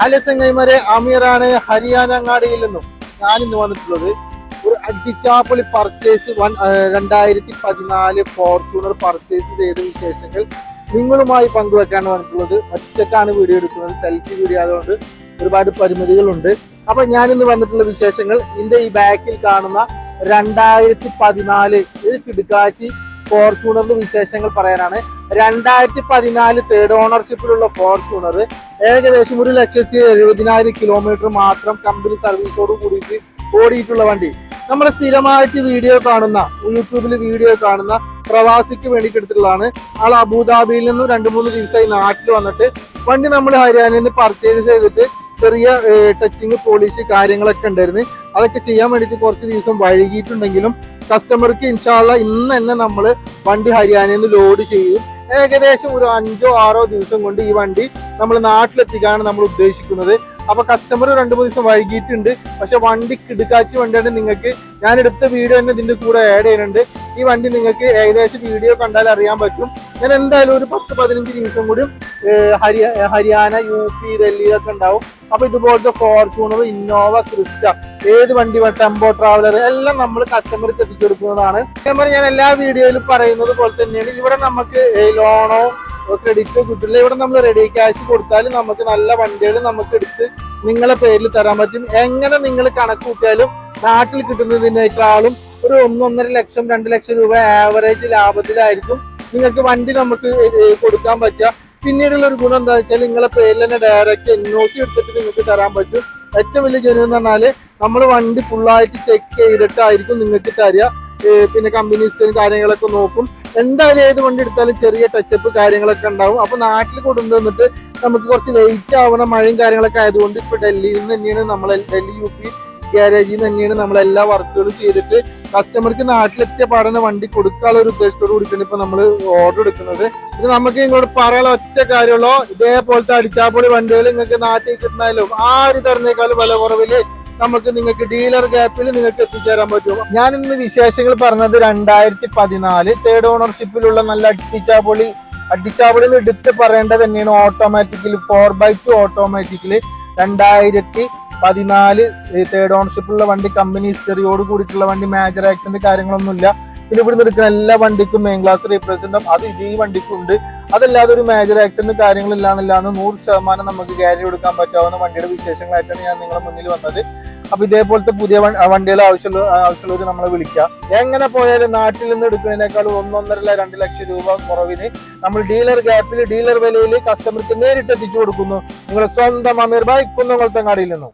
Hello ചെങ്ങൈമാരെ അമീറാണ് Haryana അങ്ങാടിയിൽ നിന്നും ഞാൻ ഇന്ന് വന്നിട്ടുള്ളത് ഒരു അടിച്ചാപ്പൊളി പർച്ചേസ് വൺ രണ്ടായിരത്തി പതിനാല് ഫോർച്യൂണർ പർച്ചേസ് ചെയ്ത വിശേഷങ്ങൾ നിങ്ങളുമായി പങ്കുവെക്കാൻ വന്നിട്ടുള്ളത്. ഒറ്റക്കാണ് വീഡിയോ എടുക്കുന്നത്. സെൽഫി വീഡിയോ ആയതുകൊണ്ട് ഒരുപാട് പരിമിതികളുണ്ട്. അപ്പൊ ഞാൻ ഇന്ന് വന്നിട്ടുള്ള വിശേഷങ്ങൾ ഇതിന്റെ ഈ ബാക്കിൽ കാണുന്ന രണ്ടായിരത്തി പതിനാല് ഒരു കിടുക്കാച്ചി ഫോർച്യൂണറിന്റെ വിശേഷങ്ങൾ പറയാനാണ്. രണ്ടായിരത്തി പതിനാല് തേർഡ് ഓണർഷിപ്പിലുള്ള ഫോർച്യൂണർ ഏകദേശം ഒരു ലക്ഷത്തി എഴുപതിനായിരം കിലോമീറ്റർ മാത്രം കമ്പനി സർവീസോട് കൂടിയിട്ട് ഓടിയിട്ടുള്ള വണ്ടി. നമ്മൾ സ്ഥിരമായിട്ട് വീഡിയോ കാണുന്ന യൂട്യൂബിൽ വീഡിയോ കാണുന്ന പ്രവാസിക്ക് വേണ്ടിയിട്ട് എടുത്തിട്ടുള്ളതാണ്. ആൾ അബുദാബിയിൽ നിന്നും രണ്ട് മൂന്ന് ദിവസമായി നാട്ടിൽ വന്നിട്ട് വണ്ടി നമ്മൾ ഹരിയാനയിൽ നിന്ന് പർച്ചേസ് ചെയ്തിട്ട് ചെറിയ ടച്ചിങ് പോളിഷ് കാര്യങ്ങളൊക്കെ ഉണ്ടായിരുന്നു. അതൊക്കെ ചെയ്യാൻ വേണ്ടിയിട്ട് കുറച്ച് ദിവസം വൈകിയിട്ടുണ്ടെങ്കിലും കസ്റ്റമർക്ക് ഇൻഷാല്ല ഇന്ന് തന്നെ നമ്മൾ വണ്ടി ഹരിയാനയിൽ നിന്ന് ലോഡ് ചെയ്യും. ഏകദേശം ഒരു അഞ്ചോ ആറോ ദിവസം കൊണ്ട് ഈ വണ്ടി നമ്മൾ നാട്ടിലെത്തിക്കാനാണ് നമ്മൾ ഉദ്ദേശിക്കുന്നത്. അപ്പൊ കസ്റ്റമർ രണ്ടു മൂന്ന് ദിവസം വൈകിട്ടുണ്ട് പക്ഷെ വണ്ടി കിടുക്കാച്ചി വണ്ടിയാണ് നിങ്ങൾക്ക് ഞാൻ എടുത്ത വീഡിയോ തന്നെ ഇതിന്റെ കൂടെ ആഡ് ചെയ്യുന്നുണ്ട്. ഈ വണ്ടി നിങ്ങൾക്ക് ഏകദേശം വീഡിയോ കണ്ടാൽ അറിയാൻ പറ്റും. ഞാൻ എന്തായാലും ഒരു പത്ത് പതിനഞ്ച് ദിവസം കൂടി ഹരി ഹരിയ ഹരിയാന യു പി ഡൽഹിയിലൊക്കെ ഉണ്ടാവും. അപ്പൊ ഇതുപോലത്തെ ഫോർച്യൂണർ ഇന്നോവ ക്രിസ്റ്റ ഏത് വണ്ടി ടെമ്പോ ട്രാവലർ എല്ലാം നമ്മൾ കസ്റ്റമർക്ക് എത്തിച്ചു കൊടുക്കുന്നതാണ് കസ്റ്റമർ ഞാൻ എല്ലാ വീഡിയോയിലും പറയുന്നത് പോലെ തന്നെയാണ്. ഇവിടെ നമുക്ക് ലോണോ ക്രെഡിറ്റോ കിട്ടില്ല. ഇവിടെ നമ്മൾ റെഡി ക്യാഷ് കൊടുത്താൽ നമുക്ക് നല്ല വണ്ടികൾ നമുക്ക് എടുത്ത് നിങ്ങളെ പേരിൽ തരാൻ പറ്റും. എങ്ങനെ നിങ്ങൾ കണക്ക് കൂട്ടിയാലും നാട്ടിൽ കിട്ടുന്നതിനേക്കാളും ഒരു ഒന്നൊന്നര ലക്ഷം രണ്ട് ലക്ഷം രൂപ ആവറേജ് ലാഭത്തിലായിരിക്കും നിങ്ങൾക്ക് വണ്ടി നമുക്ക് കൊടുക്കാൻ പറ്റുക. പിന്നീടുള്ള ഒരു ഗുണം എന്താ വെച്ചാൽ നിങ്ങളെ പേരിൽ തന്നെ ഡയറക്റ്റ് എൻ ഒ സി എടുത്തിട്ട് നിങ്ങൾക്ക് തരാൻ പറ്റും. ഏറ്റവും വലിയ ജനം എന്ന് പറഞ്ഞാൽ നമ്മൾ വണ്ടി ഫുള്ളായിട്ട് ചെക്ക് ചെയ്തിട്ടായിരിക്കും നിങ്ങൾക്ക് തരിക. പിന്നെ കമ്പനീസിനും കാര്യങ്ങളൊക്കെ നോക്കും. എന്തായാലും ഏത് വണ്ടി എടുത്താലും ചെറിയ ടച്ചപ്പ് കാര്യങ്ങളൊക്കെ ഉണ്ടാവും. അപ്പൊ നാട്ടിൽ കൊണ്ടുവന്നിട്ട് നമുക്ക് കുറച്ച് ലേറ്റ് ആവണം മഴയും കാര്യങ്ങളൊക്കെ ആയതുകൊണ്ട് ഇപ്പൊ ഡൽഹിയിൽ നിന്ന് തന്നെയാണ് നമ്മൾ ഡൽഹി യു പി ഗ്യാരേജിൽ തന്നെയാണ് നമ്മൾ എല്ലാ വർക്കുകളും ചെയ്തിട്ട് കസ്റ്റമർക്ക് നാട്ടിലെത്തിയ പാടനെ വണ്ടി കൊടുക്കാനുള്ള ഒരു ഉദ്ദേശത്തോട് കൂടിയിട്ടാണ് ഇപ്പൊ നമ്മൾ ഓർഡർ എടുക്കുന്നത്. പിന്നെ നമുക്ക് ഇങ്ങോട്ട് പറയാനുള്ള ഒറ്റ കാര്യമുള്ളൂ. ഇതേപോലത്തെ അടിച്ചാപ്പൊളി വണ്ടികൾ നിങ്ങൾക്ക് നാട്ടിൽ കിട്ടണാലും ആര് തരുന്നേക്കാളും വില കുറവിൽ നമുക്ക് നിങ്ങൾക്ക് ഡീലർ ഗ്യാപ്പിൽ നിങ്ങൾക്ക് എത്തിച്ചേരാൻ പറ്റും. ഞാൻ ഇന്ന് വിശേഷങ്ങൾ പറഞ്ഞത് രണ്ടായിരത്തി പതിനാല് തേർഡ് ഓണർഷിപ്പിലുള്ള നല്ല അടിച്ചാപ്പൊളി അടിച്ചാപ്പൊളി എന്ന് എടുത്ത് പറയേണ്ടത് തന്നെയാണ് automatically four by two automatically രണ്ടായിരത്തി പതിനാല് തേർഡ് ഓണർഷിപ്പ് ഉള്ള വണ്ടി കമ്പനി ഹിസ്റ്ററിയോട് കൂടിയിട്ടുള്ള വണ്ടി മേജർ ആക്സിഡന്റ് കാര്യങ്ങളൊന്നുമില്ല. പിന്നെ ഇവിടുന്ന് എടുക്കുന്ന എല്ലാ വണ്ടിക്കും മെയിൻ ക്ലാസ് റീപ്രസെന്റ് അത് ഈ വണ്ടിക്കും ഉണ്ട് അതല്ലാതെ ഒരു മേജർ ആക്സിഡന്റ് കാര്യങ്ങളില്ലാന്നില്ലാന്ന് നൂറ് ശതമാനം നമുക്ക് ഗ്യാരണ്ടി കൊടുക്കാൻ പറ്റാവുന്ന വണ്ടിയുടെ വിശേഷങ്ങളായിട്ടാണ് ഞാൻ നിങ്ങളുടെ മുന്നിൽ വന്നത്. അപ്പൊ ഇതേപോലത്തെ പുതിയ വണ്ടികൾ ആവശ്യമുള്ള ആവശ്യമുള്ളവർ നമ്മളെ വിളിക്കാം എങ്ങനെ പോയാലും നാട്ടിൽ നിന്ന് എടുക്കുന്നതിനേക്കാൾ ഒന്നൊന്നര രണ്ട് ലക്ഷം രൂപ കുറവിന് നമ്മൾ ഡീലർ ഗ്യാപ്പിൽ ഡീലർ വിലയിൽ കസ്റ്റമർക്ക് നേരിട്ട് എത്തിച്ചു കൊടുക്കുന്നു. നിങ്ങൾ സ്വന്തം അമീർ ബായ് കുന്നംകുളത്തങ്ങാടിയിൽ നിന്നും.